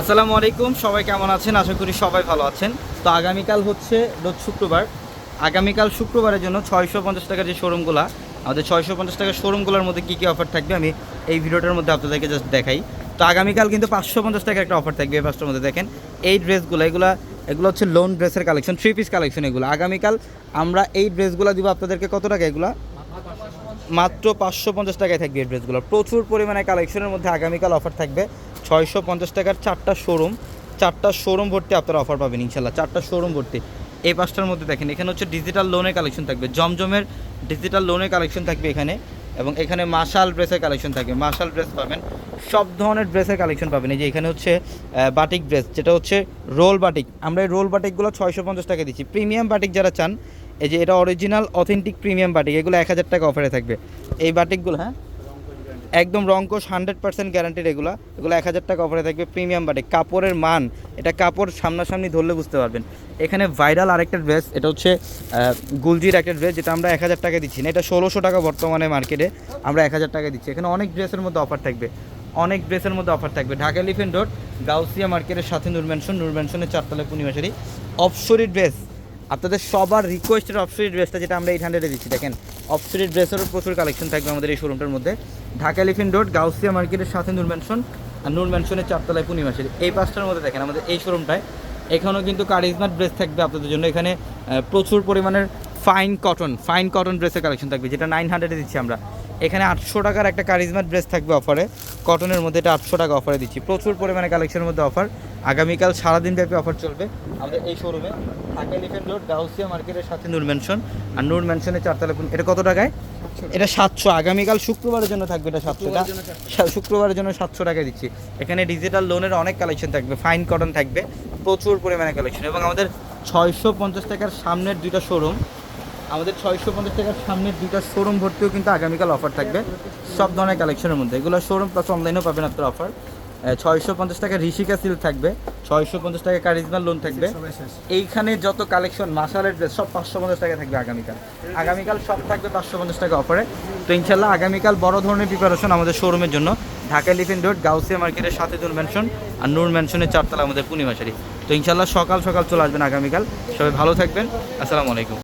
আসসালামু আলাইকুম, সবাই কেমন আছেন? আশা করি সবাই ভালো আছেন। তো আগামীকাল হচ্ছে রোজ শুক্রবার। আগামীকাল শুক্রবারের জন্য ছয়শো পঞ্চাশ টাকার যে শোরুমগুলো, আমাদের ছয়শো পঞ্চাশ টাকার শোরুমগুলোর মধ্যে কী কী অফার থাকবে আমি এই ভিডিওটার মধ্যে আপনাদেরকে জাস্ট দেখাই। তো আগামীকাল কিন্তু পাঁচশো পঞ্চাশ টাকার একটা অফার থাকবে এই পাঁচটার মধ্যে দেখেন। এই ড্রেসগুলো, এগুলো এগুলো হচ্ছে লোন ড্রেসের কালেকশন থ্রি পিস কালেকশন এগুলো। আগামীকাল আমরা এই ড্রেসগুলো দিব আপনাদেরকে কত টাকা এগুলো? মাত্র পাঁচশো পঞ্চাশ টাকায় থাকবে এই ড্রেসগুলো। প্রচুর পরিমাণে কালেকশনের মধ্যে আগামীকাল অফার থাকবে। ছয়শো পঞ্চাশ টাকার চারটা শোরুম চারটা শোরুম ভর্তি আপনারা অফার পাবেন ইনশাল্লাহ, চারটা শোরুম ভর্তি। এই পাঁচটার মধ্যে দেখেন, এখানে হচ্ছে ডিজিটাল লোনের কালেকশন থাকবে, জমজমের ডিজিটাল লোনের কালেকশন থাকবে এখানে, এবং এখানে মাশাল ড্রেসের কালেকশন থাকবে। মাশাল ড্রেস পাবেন, সব ধরনের ড্রেসের কালেকশন পাবেন। এই যে এখানে হচ্ছে বাটিক ড্রেস যেটা হচ্ছে রোল বাটিক আমরা এই রোল বাটিকগুলো ছয়শো পঞ্চাশ টাকা দিচ্ছি। প্রিমিয়াম বাটিক যারা চান, এই যে এটা অরিজিনাল অথেন্টিক প্রিমিয়াম বাটিক এগুলো এক হাজার টাকা অফারে থাকবে। এই বাটিকগুলো হ্যাঁ? একদম রঙ্কশ হান্ড্রেড পার্সেন্ট গ্যারান্টিড এগুলো। এগুলো এক হাজার টাকা অফারে থাকবে প্রিমিয়াম বাটিক কাপড়ের মান, এটা কাপড় সামনাসামনি ধরলে বুঝতে পারবেন। এখানে ভাইরাল আরেকটা ড্রেস এটা হচ্ছে গুলজির একটা ড্রেস যেটা আমরা এক হাজার টাকা দিচ্ছি না। এটা ষোলোশো টাকা বর্তমানে মার্কেটে আমরা এক হাজার টাকা দিচ্ছি। এখানে অনেক ড্রেসের মধ্যে অফার থাকবে। অনেক ড্রেসের মধ্যে অফার থাকবে। ঢাকা এলিফেন্ট রোড গাউসিয়া মার্কেটের সাথে নূর ম্যানশন নূর ম্যানশনের চারতলা পূর্ণিমাশারি অপসরি ড্রেস আপনাদের সবার রিকোয়েস্টের অপসরি ড্রেসটা যেটা আমরা এইট হান্ড্রেডে দিচ্ছি, দেখেন। অপসরি ড্রেসেরও প্রচুর কালেকশন থাকবে আমাদের এই শোরুমটার মধ্যে। ঢাকা এলিফেন্ট রোড গাউসিয়া মার্কেটের সাথে নূর ম্যানশন আর নূর ম্যানশনের চারতলায় পূর্ণিমাশারি এই পাঁচটার মধ্যে দেখেন আমাদের এই শোরুমটায় এখানেও কিন্তু কারিজমার ড্রেস থাকবে আপনাদের জন্য। এখানে প্রচুর পরিমাণের ফাইন কটন ফাইন কটন ড্রেসের কালেকশন থাকবে, যেটা নাইন হান্ড্রেডে দিচ্ছি আমরা। এখানে আটশো টাকার একটা কারিজমার ড্রেস থাকবে অফারে কটনের মধ্যে এটা আটশো টাকা অফারে দিচ্ছি। প্রচুর পরিমাণে কালেকশনের মধ্যে অফার আগামীকাল সারাদিন ব্যাপী অফার চলবে। আমাদের এই শোরুমে ঢাকা এলিফেন্ট রোড গাউসিয়া মার্কেটের সাথে নূর ম্যানশন আর নূর ম্যানশনের চারতলা কোন- এটা কত টাকায়? এটা সাতশো। আগামীকাল শুক্রবারের জন্য থাকবে এটা সাতশোটা শুক্রবারের জন্য সাতশো। টাকায় দিচ্ছি। এখানে ডিজিটাল লোনের অনেক কালেকশন থাকবে ফাইন কটন থাকবে প্রচুর পরিমাণে কালেকশন এবং আমাদের ছয়শো পঞ্চাশ টাকার সামনের দুইটা শোরুম আমাদের ছয়শো পঞ্চাশ টাকার সামনের দুইটা শোরুম ভর্তিও কিন্তু আগামীকাল অফার থাকবে। সব ধরনের কালেকশনের মধ্যে। এগুলো শোরুম প্লাস অনলাইনেও পাবেন আপনার অফার ছয়শো পঞ্চাশ টাকা ঋষিকা সিল্ক থাকবে ছয়শো পঞ্চাশ টাকা কারিজমার লোন থাকবে। এইখানে যত কালেকশন মাসালের ড্রেস সব পাঁচশো পঞ্চাশ টাকা থাকবে আগামীকাল। আগামীকাল সব থাকবে পাঁচশো পঞ্চাশ টাকা অফারে তো ইনশাল্লাহ আগামীকাল বড় ধরনের প্রিপারেশন আমাদের শোরুমের জন্য। ঢাকা লিফিন রোড গাউসিয়া মার্কেটের সাথে নূর ম্যানশন আর নূর ম্যানশনের চারতলা আমাদের পূর্ণিমাশারি তো ইনশাল্লাহ সকাল সকাল চলে আসবেন আগামীকাল। সবাই ভালো থাকবেন। আসসালামু আলাইকুম।